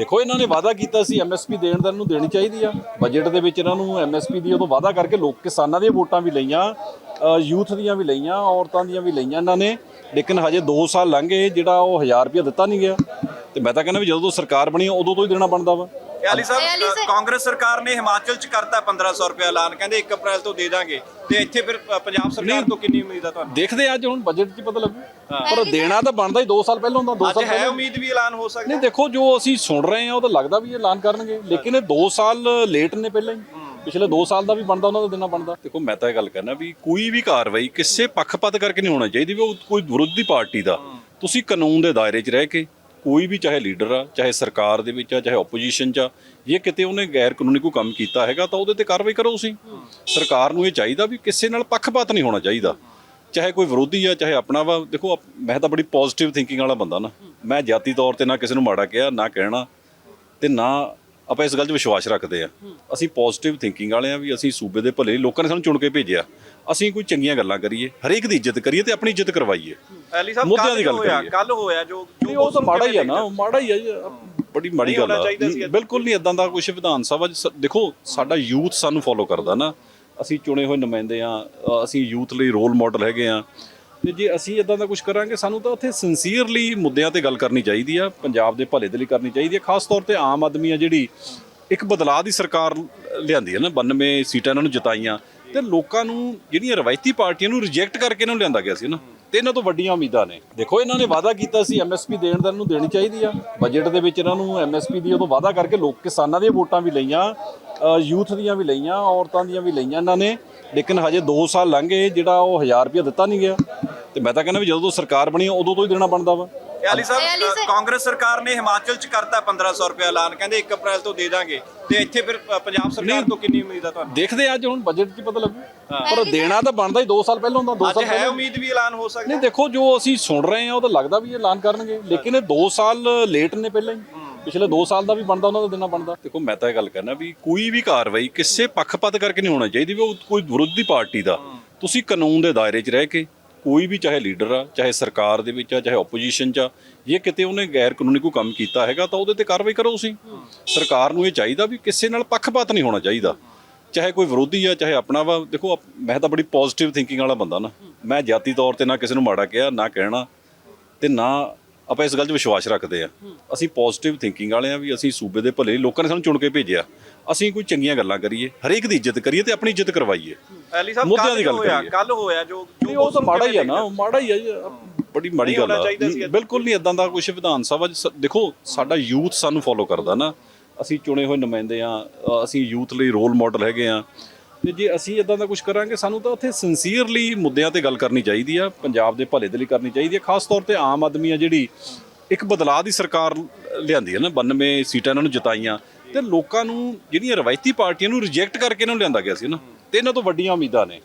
ਦੇਖੋ, ਇਹਨਾਂ ਨੇ ਵਾਅਦਾ ਕੀਤਾ ਸੀ ਐਮਐਸਪੀ ਦੇਣ ਦਾ, ਇਹਨੂੰ ਦੇਣੀ ਚਾਹੀਦੀ ਆ। ਬਜਟ ਦੇ ਵਿੱਚ ਇਹਨਾਂ ਨੂੰ ਐਮਐਸਪੀ ਦੀ ਉਦੋਂ ਵਾਅਦਾ ਕਰਕੇ ਲੋਕ ਕਿਸਾਨਾਂ ਦੀਆਂ ਵੋਟਾਂ ਵੀ ਲਈਆਂ ਯੂਥ ਦੀਆਂ ਵੀ ਲਈਆਂ, ਔਰਤਾਂ ਦੀਆਂ ਵੀ ਲਈਆਂ ਇਹਨਾਂ ਨੇ। ਲੇਕਿਨ ਹਜੇ 2 ਸਾਲ ਲੰਘ ਗਏ, ਜਿਹੜਾ ਉਹ 1000 ਰੁਪਏ ਦਿੱਤਾ ਨਹੀਂ ਗਿਆ। ਤੇ ਮੈਂ ਤਾਂ ਕਹਿੰਦਾ ਵੀ ਜਦੋਂ ਤੋਂ ਸਰਕਾਰ ਬਣੀ ਉਦੋਂ ਤੋਂ ਹੀ ਦੇਣਾ ਬਣਦਾ ਵਾ। ਅਲੀ ਸਾਹਿਬ ਅ, ਕਾਂਗਰਸ ਸਰਕਾਰ ਨੇ ਹਿਮਾਚਲ ਚ ਕਰਤਾ 1500 ਰੁਪਏ ਐਲਾਨ ਕਹਿੰਦੇ 1 ਅਪ੍ਰੈਲ ਤੋਂ ਦੇ ਦਾਂਗੇ। ਤੇ ਇੱਥੇ ਫਿਰ ਅ, ਪੰਜਾਬ ਸਰਕਾਰ ਤੋਂ ਕਿੰਨੀ ਉਮੀਦ ਆ ਤੁਹਾਨੂੰ? ਦੇਖਦੇ ਆ ਅੱਜ ਹੁਣ ਬਜਟ 'ਚ ਪਤਾ ਲੱਗੂ। ਪਰ ਦੇਣਾ ਤਾਂ ਬਣਦਾ ਹੀ 2 ਸਾਲ ਪਹਿਲਾਂ ਹੁੰਦਾ 2 ਅੱਜ ਸਾਲ ਹੈ ਪਹਿਲਾਂ। ਉਮੀਦ ਵੀ ਐਲਾਨ ਹੋ ਸਕਦਾ? ਨਹੀਂ ਦੇਖੋ ਜੋ ਅਸੀਂ ਸੁਣ ਰਹੇ ਹਾਂ ਉਹ ਤਾਂ ਲੱਗਦਾ ਵੀ ਇਹ ਐਲਾਨ ਕਰਨਗੇ। ਲੇਕਿਨ ਇਹ 2 ਸਾਲ ਲੇਟ ਨੇ ਪਹਿਲਾਂ ਹੀ। ਪਿਛਲੇ 2 ਸਾਲ ਦਾ ਵੀ ਬਣਦਾ ਉਹਨਾਂ ਦਾ ਦੇਣਾ ਬਣਦਾ। ਦੇਖੋ ਮੈਂ ਤਾਂ ਇਹ ਗੱਲ ਕਹਿਣਾ ਵੀ ਕੋਈ ਵੀ ਕਾਰਵਾਈ ਕਿਸੇ ਪੱਖਪਾਤ ਕਰਕੇ ਨਹੀਂ ਹੋਣਾ ਚਾਹੀਦੀ ਵੀ ਉਹ ਕੋਈ ਵਿਰੋਧੀ ਪਾਰਟੀ ਦਾ। ਤੁਸੀਂ ਕਾਨੂੰਨ ਦੇ ਦਾਇਰੇ 'ਚ ਰਹਿ ਕੇ ਕੋਈ ਵੀ ਚਾਹੇ ਲੀਡਰ ਆ, ਚਾਹੇ ਸਰਕਾਰ ਦੇ ਵਿੱਚ ਆ, ਚਾਹੇ ਆਪੋਜੀਸ਼ਨ 'ਚ ਆ, ਜੇ ਕਿਤੇ ਉਹਨੇ ਗੈਰ ਕਾਨੂੰਨੀ ਕੋਈ ਕੰਮ ਕੀਤਾ ਹੈਗਾ, ਤਾਂ ਉਹਦੇ ਤੇ ਕਾਰਵਾਈ ਕਰੋ ਤੁਸੀਂ। ਸਰਕਾਰ ਨੂੰ ਇਹ ਚਾਹੀਦਾ ਵੀ ਕਿਸੇ ਨਾਲ ਪੱਖਪਾਤ ਨਹੀਂ ਹੋਣਾ ਚਾਹੀਦਾ। ਚਾਹੇ ਕੋਈ ਵਿਰੋਧੀ ਆ, ਚਾਹੇ ਆਪਣਾ ਵਾ, ਦੇਖੋ ਮੈਂ ਤਾਂ ਬੜੀ ਪੋਜ਼ਿਟਿਵ ਥਿੰਕਿੰਗ ਵਾਲਾ ਬੰਦਾ ਨਾ। ਮੈਂ ਜਾਤੀ ਤੌਰ ਤੇ ਨਾ ਕਿਸੇ ਨੂੰ ਮਾੜਾ ਕਿਹਾ, ਨਾ ਕਹਿਣਾ ਤੇ ਨਾ ਆਪਾਂ ਇਸ ਗੱਲ 'ਚ ਵਿਸ਼ਵਾਸ ਰੱਖਦੇ ਆ ਅਸੀਂ ਪੋਜ਼ਿਟਿਵ ਥਿੰਕਿੰਗ ਵਾਲੇ ਆ ਵੀ ਅਸੀਂ ਸੂਬੇ ਦੇ ਭਲੇ ਲਈ ਲੋਕਾਂ ਨੇ ਸਾਨੂੰ ਚੁਣ ਕੇ ਭੇਜਿਆ। ਅਸੀਂ ਕੋਈ ਚੰਗੀਆਂ ਗੱਲਾਂ ਕਰੀਏ ਹਰੇਕ ਦੀ ਇੱਜ਼ਤ ਕਰੀਏ ਤੇ ਆਪਣੀ ਇੱਜ਼ਤ ਕਰਵਾਈਏ। ਅਲੀ ਸਾਹਿਬ ਮੁੱਦਿਆਂ ਦੀ ਗੱਲ ਹੋਇਆ ਕਰੀਏ। ਕੱਲ ਹੋਇਆ ਜੋ ਉਹ ਤਾਂ ਮਾੜਾ ਹੀ ਆ ਨਾ ਮਾੜਾ ਹੀ ਆ ਬੜੀ ਮਾੜੀ ਗੱਲ ਆ। ਬਿਲਕੁਲ ਨਹੀਂ ਇਦਾਂ ਦਾ ਕੁਝ ਵਿਧਾਨ ਸਭਾ ਦੇਖੋ ਸਾਡਾ ਯੂਥ ਸਾਨੂੰ ਫੋਲੋ ਕਰਦਾ ਨਾ। ਅਸੀਂ ਚੁਣੇ ਹੋਏ ਨੁਮਾਇੰਦੇ ਆ ਅਸੀਂ ਯੂਥ ਲਈ ਰੋਲ ਮਾਡਲ ਹੈਗੇ ਆ ਤੇ ਜੇ ਅਸੀਂ ਇਦਾਂ ਦਾ ਕੁਝ ਕਰਾਂਗੇ, ਸਾਨੂੰ ਤਾਂ ਉੱਥੇ ਸਿੰਸੀਅਰਲੀ ਮੁੱਦਿਆਂ ਤੇ ਗੱਲ ਕਰਨੀ ਚਾਹੀਦੀ ਆ, ਪੰਜਾਬ ਦੇ ਭਲੇ ਦੇ ਲਈ ਕਰਨੀ ਚਾਹੀਦੀ ਆ, ਖਾਸ ਤੌਰ ਤੇ ਆਮ ਆਦਮੀ ਆ ਜਿਹੜੀ ਇੱਕ ਬਦਲਾਅ ਦੀ ਸਰਕਾਰ ਲਿਆਂਦੀ ਹੈ ਨਾ 92 ਸੀਟਾਂ ਇਹਨਾਂ ਨੂੰ ਜਿਤਾਈਆਂ ਤੇ ਲੋਕਾਂ ਨੂੰ ਜਿਹੜੀਆਂ ਰਵਾਇਤੀ ਪਾਰਟੀਆਂ ਨੂੰ ਰਿਜੈਕਟ ਕਰਕੇ ਇਹਨਾਂ ਨੂੰ ਲਿਆਂਦਾ ਗਿਆ ਸੀ ਨਾ, ਤੇ ਇਹਨਾਂ ਤੋਂ ਵੱਡੀਆਂ ਉਮੀਦਾਂ ਨੇ। ਦੇਖੋ ਇਹਨਾਂ ਨੇ ਵਾਅਦਾ ਕੀਤਾ ਸੀ ਐਮਐਸਪੀ ਦੇਣ ਦਾ ਨੂੰ ਦੇਣੀ ਚਾਹੀਦੀ ਆ। ਬਜਟ ਦੇ ਵਿੱਚ ਇਹਨਾਂ ਨੂੰ ਐਮਐਸਪੀ ਦੀ ਉਦੋਂ ਵਾਅਦਾ ਕਰਕੇ ਲੋਕ ਕਿਸਾਨਾਂ ਦੀਆਂ ਵੋਟਾਂ ਵੀ ਲਈਆਂ ਯੂਥ ਦੀਆਂ ਵੀ ਲਈਆਂ, ਔਰਤਾਂ ਦੀਆਂ ਵੀ ਲਈਆਂ ਇਹਨਾਂ ਨੇ, ਲੇਕਿਨ ਹਜੇ 2 ਸਾਲ ਲੰਘ ਗਏ, ਜਿਹੜਾ ਉਹ 1000 ਰੁਪਏ ਦਿੱਤਾ ਨਹੀਂ ਗਿਆ। ਤੇ ਮੈਂ ਤਾਂ ਕਹਿੰਦਾ ਵੀ ਜਦੋਂ ਤੋਂ ਸਰਕਾਰ ਬਣੀ ਉਦੋਂ ਤੋਂ ਹੀ ਦੇਣਾ ਬਣਦਾ ਵਾ। ਅਲੀ ਸਾਹਿਬ ਕਾਂਗਰਸ ਸਰਕਾਰ ਨੇ ਹਿਮਾਚਲ ਚ ਕਰਤਾ 1500 ਰੁਪਏ ਐਲਾਨ ਕਹਿੰਦੇ 1 ਅਪ੍ਰੈਲ ਤੋਂ ਦੇ ਦਾਂਗੇ। ਤੇ ਇੱਥੇ ਫਿਰ ਪੰਜਾਬ ਸਰਕਾਰ ਤੋਂ ਕਿੰਨੀ ਉਮੀਦ ਆ ਤੁਹਾਨੂੰ? ਦੇਖਦੇ ਆ ਅੱਜ ਹੁਣ ਬਜਟ 'ਚ ਪਤਾ ਲੱਗੂ। ਪਰ ਦੇਣਾ ਤਾਂ ਬਣਦਾ ਹੀ 2 ਸਾਲ ਪਹਿਲਾਂ ਹੁੰਦਾ 2 ਅੱਜ ਸਾਲ ਹੈ ਪਹਿਲਾਂ। ਉਮੀਦ ਵੀ ਐਲਾਨ ਹੋ ਸਕਦਾ। ਨਹੀਂ ਦੇਖੋ ਜੋ ਅਸੀਂ ਸੁਣ ਰਹੇ ਹਾਂ ਉਹ ਤਾਂ ਲੱਗਦਾ ਵੀ ਐਲਾਨ ਕਰਨਗੇ। ਲੇਕਿਨ ਇਹ 2 ਸਾਲ ਲੇਟ ਨੇ ਪਹਿਲਾਂ ਹੀ। ਪਿਛਲੇ 2 ਸਾਲ ਦਾ ਵੀ ਬਣਦਾ ਉਹਨਾਂ ਦਾ ਦੇਣਾ ਬਣਦਾ। ਦੇਖੋ ਮੈਂ ਤਾਂ ਇਹ ਗੱਲ ਕਹਿਣਾ ਵੀ ਕੋਈ ਵੀ ਕਾਰਵਾਈ ਕਿਸੇ ਪੱਖਪਾਤ ਕਰਕੇ ਨਹੀਂ ਹੋਣਾ ਚਾਹੀਦੀ ਵੀ ਉਹ ਕੋਈ ਵਿਰੋਧੀ ਪਾਰਟੀ ਦਾ। ਤੁਸੀਂ ਕਾਨੂੰਨ ਦੇ ਦਾਇਰੇ 'ਚ ਰਹਿ ਕੇ ਕੋਈ ਵੀ ਚਾਹੇ ਲੀਡਰ ਆ, ਚਾਹੇ ਸਰਕਾਰ ਦੇ ਵਿੱਚ ਆ, ਚਾਹੇ ਆਪੋਜੀਸ਼ਨ 'ਚ ਆ, ਜੇ ਕਿਤੇ ਉਹਨੇ ਗੈਰ ਕਾਨੂੰਨੀ ਕੋਈ ਕੰਮ ਕੀਤਾ ਹੈਗਾ, ਤਾਂ ਉਹਦੇ ਤੇ ਕਾਰਵਾਈ ਕਰੋ ਤੁਸੀਂ। ਸਰਕਾਰ ਨੂੰ ਇਹ ਚਾਹੀਦਾ ਵੀ ਕਿਸੇ ਨਾਲ ਪੱਖਪਾਤ ਨਹੀਂ ਹੋਣਾ ਚਾਹੀਦਾ। ਚਾਹੇ ਕੋਈ ਵਿਰੋਧੀ ਆ, ਚਾਹੇ ਆਪਣਾ ਵਾ, ਦੇਖੋ ਮੈਂ ਤਾਂ ਬੜੀ ਪੋਜ਼ਿਟਿਵ ਥਿੰਕਿੰਗ ਵਾਲਾ ਬੰਦਾ ਨਾ। ਮੈਂ ਜਾਤੀ ਤੌਰ ਤੇ ਨਾ ਕਿਸੇ ਨੂੰ ਮਾੜਾ ਕਿਹਾ, ਨਾ ਕਹਿਣਾ ਤੇ ਨਾ ਆਪਾਂ ਇਸ ਗੱਲ 'ਚ ਵਿਸ਼ਵਾਸ ਰੱਖਦੇ ਆ ਅਸੀਂ ਪੋਜ਼ਿਟਿਵ ਥਿੰਕਿੰਗ ਵਾਲੇ ਆ ਵੀ ਅਸੀਂ ਸੂਬੇ ਦੇ ਭਲੇ ਲਈ ਲੋਕਾਂ ਨੇ ਸਾਨੂੰ ਚੁਣ ਕੇ ਭੇਜਿਆ। ਅਸੀਂ ਕੋਈ ਚੰਗੀਆਂ ਗੱਲਾਂ ਕਰੀਏ ਹਰੇਕ ਦੀ ਇੱਜ਼ਤ ਕਰੀਏ ਤੇ ਆਪਣੀ ਇੱਜ਼ਤ ਕਰਵਾਈਏ। ਅਲੀ ਸਾਹਿਬ ਮੁੱਦਿਆਂ ਕੱਲ ਦੀ ਗੱਲ ਹੋਇਆ ਕਰੀਏ। ਕੱਲ ਹੋਇਆ ਜੋ ਉਹ ਤਾਂ ਮਾੜਾ ਹੀ ਆ ਨਾ ਉਹ ਮਾੜਾ ਹੀ ਆ ਬੜੀ ਮਾੜੀ ਗੱਲ ਆ। ਬਿਲਕੁਲ ਨਹੀਂ ਇਦਾਂ ਦਾ ਕੁਝ ਵਿਧਾਨ ਸਭਾ ਦੇਖੋ ਸਾਡਾ ਯੂਥ ਸਾਨੂੰ ਫੋਲੋ ਕਰਦਾ ਨਾ। ਅਸੀਂ ਚੁਣੇ ਹੋਏ ਨੁਮਾਇੰਦੇ ਆ ਅਸੀਂ ਯੂਥ ਲਈ ਰੋਲ ਮਾਡਲ ਹੈਗੇ ਆ ਤੇ ਜੇ ਅਸੀਂ ਇਦਾਂ ਦਾ ਕੁਝ ਕਰਾਂਗੇ, ਸਾਨੂੰ ਤਾਂ ਉੱਥੇ ਸਿੰਸੀਅਰਲੀ ਮੁੱਦਿਆਂ ਤੇ ਗੱਲ ਕਰਨੀ ਚਾਹੀਦੀ ਆ, ਪੰਜਾਬ ਦੇ ਭਲੇ ਦੇ ਲਈ ਕਰਨੀ ਚਾਹੀਦੀ ਆ, ਖਾਸ ਤੌਰ ਤੇ ਆਮ ਆਦਮੀ ਆ ਜਿਹੜੀ ਇੱਕ ਬਦਲਾਅ ਦੀ ਸਰਕਾਰ ਲਿਆਂਦੀ ਹੈ ਨਾ 92 ਸੀਟਾਂ ਇਹਨਾਂ ਨੂੰ ਜਿਤਾਈਆਂ ਤੇ ਲੋਕਾਂ ਨੂੰ ਜਿਹੜੀਆਂ ਰਵਾਇਤੀ ਪਾਰਟੀਆਂ ਨੂੰ ਰਿਜੈਕਟ ਕਰਕੇ ਇਹਨਾਂ ਨੂੰ ਲਿਆਂਦਾ ਗਿਆ ਸੀ ਨਾ, ਤੇ ਇਹਨਾਂ ਤੋਂ ਵੱਡੀਆਂ ਉਮੀਦਾਂ ਨੇ।